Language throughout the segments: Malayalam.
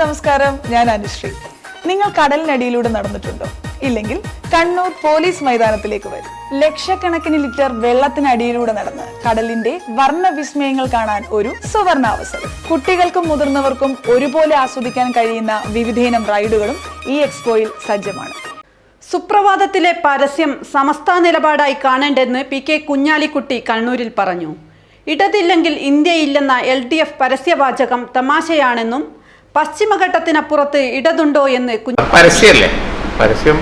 നമസ്കാരം ഞാൻ അനുശ്രീ. നിങ്ങൾ കടലിനടിയിലൂടെ നടന്നിട്ടുണ്ടോ? ഇല്ലെങ്കിൽ കണ്ണൂർ പോലീസ് മൈതാനത്തിലേക്ക് വരും. ലക്ഷക്കണക്കിന് ലിറ്റർ വെള്ളത്തിനടിയിലൂടെ നടന്ന് കടലിന്റെ വർണവിസ്മയങ്ങൾ കാണാൻ ഒരു സുവർണാവസരം. കുട്ടികൾക്കും മുതിർന്നവർക്കും ഒരുപോലെ ആസ്വദിക്കാൻ കഴിയുന്ന വിവിധയിനം റൈഡുകളും ഈ എക്സ്പോയിൽ സജ്ജമാണ്. സുപ്രഭാതത്തിലെ പരസ്യം സമസ്ത നിലപാടായി കാണേണ്ടെന്ന് പി കെ കുഞ്ഞാലിക്കുട്ടി കണ്ണൂരിൽ പറഞ്ഞു. ഇടതില്ലെങ്കിൽ ഇന്ത്യയില്ലെന്ന എൽ ഡി എഫ് പരസ്യവാചകം തമാശയാണെന്നും പശ്ചിമഘട്ടത്തിനപ്പുറത്ത് ഇടതുണ്ടോ എന്ന് പരസ്യമല്ലേ? പരസ്യം.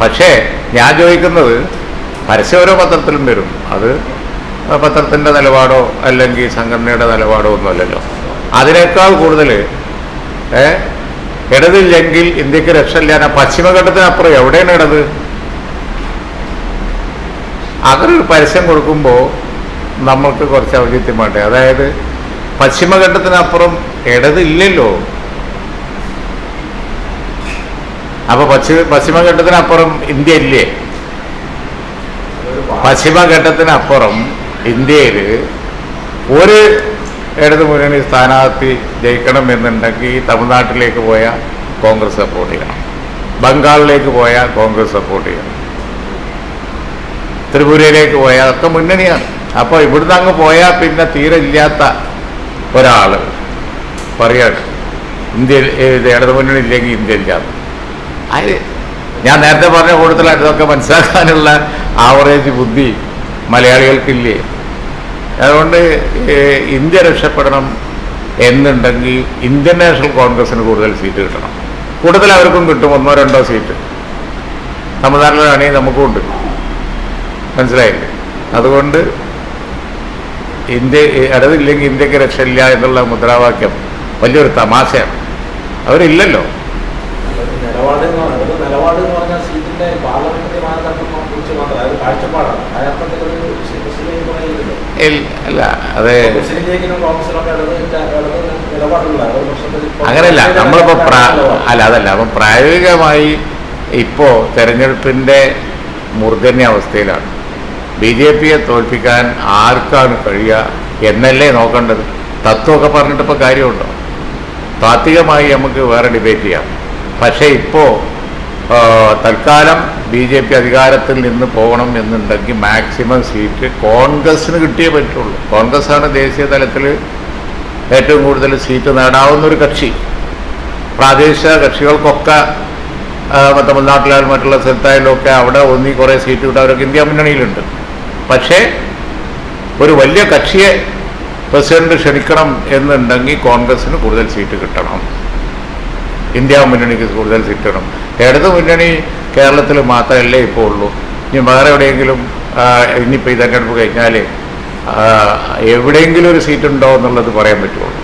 പക്ഷേ ഞാൻ ചോദിക്കുന്നത് പരസ്യം ഓരോ പത്രത്തിലും വരും. അത് പത്രത്തിന്റെ നിലപാടോ അല്ലെങ്കിൽ സംഘടനയുടെ നിലപാടോ ഒന്നുമല്ലല്ലോ. അതിനേക്കാൾ കൂടുതൽ ഇടതില്ലെങ്കിൽ ഇന്ത്യയ്ക്ക് രക്ഷയില്ലാന പശ്ചിമഘട്ടത്തിനപ്പുറം എവിടെയാണ് ഇടത്? അതൊരു പരസ്യം കൊടുക്കുമ്പോൾ നമ്മൾക്ക് കുറച്ച് ഔചിത്യം വേണ്ടേ അതായത് പശ്ചിമഘട്ടത്തിനപ്പുറം ഇടതില്ലല്ലോ. അപ്പൊ പശ്ചിമ പശ്ചിമഘട്ടത്തിനപ്പുറം ഇന്ത്യ ഇല്ലേ? പശ്ചിമഘട്ടത്തിനപ്പുറം ഇന്ത്യയിൽ ഒരു ഇടതു മുന്നണി സ്ഥാനാർത്ഥി ജയിക്കണം എന്നുണ്ടെങ്കിൽ തമിഴ്നാട്ടിലേക്ക് പോയ കോൺഗ്രസ് സപ്പോർട്ട് ചെയ്യണം. ബംഗാളിലേക്ക് പോയാൽ കോൺഗ്രസ് സപ്പോർട്ട് ചെയ്യണം. ത്രിപുരയിലേക്ക് പോയാൽ അതൊക്കെ മുന്നണിയാണ്. അപ്പോൾ ഇവിടുന്ന് അങ്ങ് പോയാൽ പിന്നെ തീരെ ഇല്ലാത്ത ഒരാൾ പറയാണ് ഇന്ത്യയിൽ ഇടതു മുന്നണി ഇല്ലെങ്കിൽ ഇന്ത്യ ഇല്ലാത്ത. അത് ഞാൻ നേരത്തെ പറഞ്ഞ കൂടുതലായിട്ട് ഇതൊക്കെ മനസ്സിലാക്കാനുള്ള ആവറേജ് ബുദ്ധി മലയാളികൾക്കില്ലേ? അതുകൊണ്ട് ഇന്ത്യ രക്ഷപ്പെടണം എന്നുണ്ടെങ്കിൽ ഇന്ത്യൻ നാഷണൽ കോൺഗ്രസിന് കൂടുതൽ സീറ്റ് കിട്ടണം. കൂടുതൽ അവർക്കും കിട്ടും ഒന്നോ രണ്ടോ സീറ്റ് തമിഴ്നാട്ടിലാണെങ്കിൽ നമുക്കും ഉണ്ട്. മനസ്സിലായില്ലേ? അതുകൊണ്ട് ഇന്ത്യ ഇടതില്ലെങ്കിൽ ഇന്ത്യയ്ക്ക് രക്ഷയില്ല എന്നുള്ള മുദ്രാവാക്യം വലിയൊരു തമാശയാണ്. അവരില്ലല്ലോ. നിലപാട് എന്ന് പറയുന്നത് നിലപാട് എന്ന് പറഞ്ഞാൽ സീറ്റിന്റെ പാർലമെന്ററി മാനദണ്ഡം കുറിച്ച് മാത്രം അതായത് കാഴ്ചപ്പാടാണ്. അതിനർത്ഥത്തിൽ ഒരു മുസ്ലിം പറയുന്നില്ല. ഇൽ- അല്ല അത്. മുസ്ലിം ലീഗിനും കോൺഗ്രസിനൊക്കെ ഇടത് ഇടത് നിലപാടുള്ള അങ്ങനെയല്ല നമ്മളിപ്പോ അല്ല അതല്ല. അപ്പം പ്രായോഗികമായി ഇപ്പോ തെരഞ്ഞെടുപ്പിന്റെ മൂർധന്യ അവസ്ഥയിലാണ്. ബി ജെ പിയെ തോൽപ്പിക്കാൻ ആർക്കാണ് കഴിയുക എന്നല്ലേ നോക്കേണ്ടത്? തത്വമൊക്കെ പറഞ്ഞിട്ട് ഇപ്പോൾ കാര്യമുണ്ടോ? താത്വികമായി നമുക്ക് വേറെ ഡിബേറ്റ് ചെയ്യാം. പക്ഷേ ഇപ്പോൾ തൽക്കാലം ബി ജെ പി അധികാരത്തിൽ നിന്ന് പോകണം എന്നുണ്ടെങ്കിൽ മാക്സിമം സീറ്റ് കോൺഗ്രസ്സിന് കിട്ടിയേ പറ്റുള്ളൂ. കോൺഗ്രസ്സാണ് ദേശീയ തലത്തിൽ ഏറ്റവും കൂടുതൽ സീറ്റ് നേടാവുന്ന ഒരു കക്ഷി. പ്രാദേശിക കക്ഷികൾക്കൊക്കെ തമിഴ്നാട്ടിലായാലും മറ്റുള്ള സ്ഥലത്തായാലും ഒക്കെ അവിടെ ഒന്നി കുറേ സീറ്റ് കിട്ടാൻ ഇന്ത്യ മുന്നണിയിലുണ്ട്. പക്ഷേ ഒരു വലിയ കക്ഷിയെ പ്രസിഡന്റ് ക്ഷണിക്കണം എന്നുണ്ടെങ്കിൽ കോൺഗ്രസ്സിന് കൂടുതൽ സീറ്റ് കിട്ടണം. ഇന്ത്യ മുന്നണിക്ക് കൂടുതൽ കിട്ടണം ഇടത് മുന്നണി കേരളത്തിൽ മാത്രമല്ലേ ഇപ്പോൾ ഉള്ളൂ. ഇനി വേറെ എവിടെയെങ്കിലും ഇനിയിപ്പോൾ ഈ തെരഞ്ഞെടുപ്പ് കഴിഞ്ഞാൽ എവിടെയെങ്കിലും ഒരു സീറ്റ് ഉണ്ടോ എന്നുള്ളത് പറയാൻ പറ്റുള്ളൂ.